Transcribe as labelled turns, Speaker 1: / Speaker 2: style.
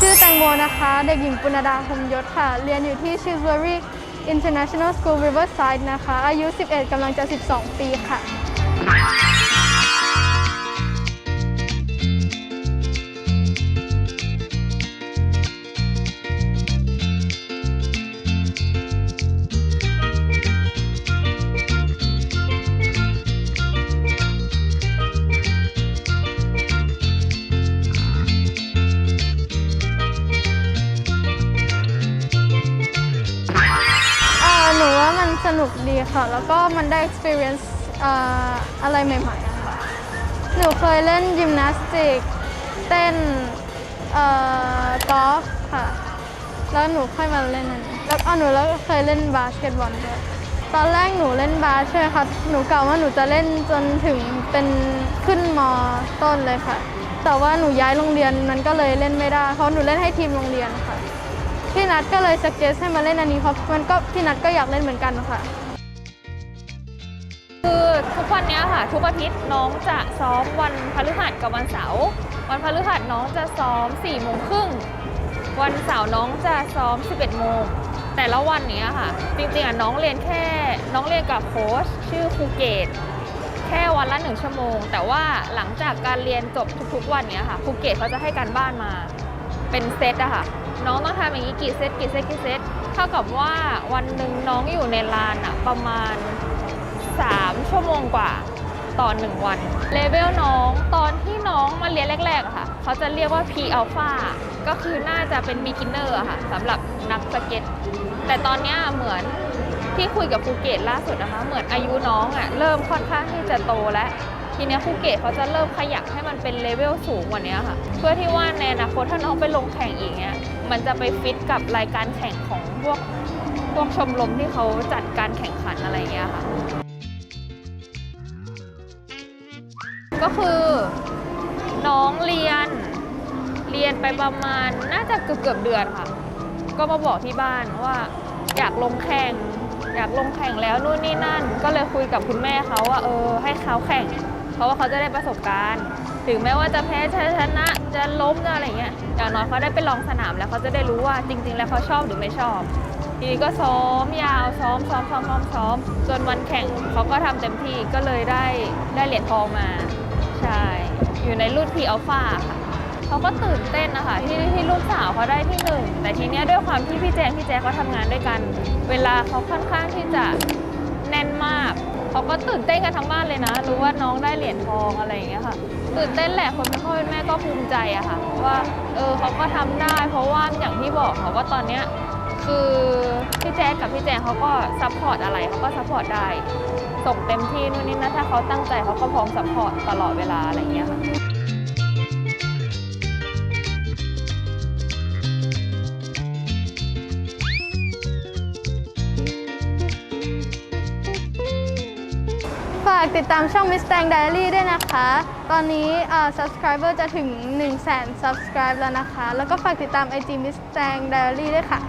Speaker 1: ชื่อแตงโมนะคะ เด็กหญิงปุณดาพรหมยศค่ะ เรียนอยู่ที่ Shrewsbury International School Riverside นะคะ อายุ 11กำลังจะ 12 ปีค่ะ สนุกดีค่ะ แล้วก็มันได้ experience ออะไรใหม่ๆอะค่ะหนูเคยเล่นยิมนาสติก เต้นออกอล์ฟค่ะ แล้วหนูค่อยมาเล่นอันนี้แล้วอ๋อหนูแล้วเคยเล่นบาสเกตบอลด้วยตอนแรกหนูเล่นบาสใช่ไหมคะหนูกะว่าหนูจะเล่นจนถึงเป็นขึ้นมต้นเลยค่ะ แต่ว่าหนูย้ายโรงเรียนมันก็เลยเล่นไม่ได้ เพราะหนูเล่นให้ทีมโรงเรียนค่ะ พี่นัทก็เลยสเกสให้มาเล่นอันนี้เพราะมันก็พี่นัทก็อยากเล่นเหมือนกันค่ะ
Speaker 2: คือทุกวันเนี้ยค่ะ ทุกอาทิตย์น้องจะซ้อมวันพฤหัสกับวันเสาร์วันพฤหัสน้องจะซ้อม4ี่โมงครึ่งวันเสาร์น้องจะซ้อม 11โมงแต่ละวันเนี้ยค่ะจริงๆอะน้องเรียนแค่น้องเรียนกับโค้ชชื่อครูเกตแค่วันละหนึ่งชั่วโมง แต่ว่าหลังจากการเรียนจบทุกๆ วันเนี้ยค่ะครูเกตเขาจะให้การบ้านมา เป็นเซตอะค่ะ น้องต้องทำอย่างนี้กี่เซตกี่เซตกี่เซตเท่ากับว่าวันหนึ่งน้องอยู่ในลานอะประมาณ 3 ชั่วโมงกว่าต่อ 1 วันเลเวลน้องตอนที่น้องมาเรียนแรกๆค่ะ เขาจะเรียกว่า P alpha ก็คือน่าจะเป็น beginner อะค่ะสำหรับนักสเก็ต แต่ตอนนี้เหมือนที่คุยกับภูเก็ตล่าสุดนะคะ เหมือนอายุน้องอะเริ่มค่อนข้างที่จะโตแล้ว ทีเนี้ยภูเก็ตเขาจะเริ่มขยับให้มันเป็นเลเวลสูงกว่านี้ค่ะ เพื่อที่ว่าในอนาคตถ้าน้องไปลงแข่งอีกเนี้ยมันจะไปฟิตกับรายการแข่งของพวกพวกชมรมที่เขาจัดการแข่งขันอะไรเงี้ยค่ะ ก็คือน้องเรียนเรียนไปประมาณน่าจะเกือบเกือบเดือนค่ะ ก็มาบอกที่บ้านว่าอยากลงแข่งอยากลงแข่งแล้วนู่นนี่นั่น ก็เลยคุยกับคุณแม่เขาว่าเออให้เขาแข่ง เพราะว่าเขาจะได้ประสบการณ์ ถึงแม้ว่าจะแพ้จะชนะจะล้มจะอะไรเงี้ยอย่างน้อยเขาได้ไปลองสนามแล้วเขาจะได้รู้ว่าจริง ๆ แล้วเขาชอบหรือไม่ชอบทีนี้ก็ซ้อมยาวซ้อมซ้อมซ้อมซ้อมซ้อมจนวันแข่งเขาก็ทำเต็มที่ก็เลยได้ได้เหรียญทองมาใช่อยู่ในรุ่นพีอัลฟาค่ะเขาก็ตื่นเต้นนะคะที่ที่ลูกสาวเขาได้ที่หนึ่งแต่ทีเนี้ยด้วยความที่พี่แจงพี่แจงเขาทำงานด้วยกัน เวลาเขาค่อนข้างที่จะ ก็ตื่นเต้นกันทั้งบ้านเลยนะ รู้ว่าน้องได้เหรียญทองอะไรอย่างเงี้ยค่ะ ตื่นเต้นแหละคนเป็นพ่อเป็นแม่ก็ภูมิใจอะค่ะ ว่าเออเขาก็ทำได้ เพราะว่าอย่างที่บอกค่ะว่าตอนเนี้ยคือพี่แจ๊ดกับพี่แจงเขาก็ซัพพอร์ตอะไรเขาก็ซัพพอร์ตได้ ส่งเต็มที่นู่นนี่นะถ้าเขาตั้งใจเขาก็พร้อมซัพพอร์ตตลอดเวลาอะไรอย่างเงี้ยค่ะา
Speaker 1: กติดตามช่อง Miss Tang Diary ด้วยนะคะ ตอนนี้ subscriber จะถึง 1 0 0 0 0แสน subscribe แล้วนะคะ แล้วก็ฝากติดตาม IG Miss Tang Diary ด้วยค่ะ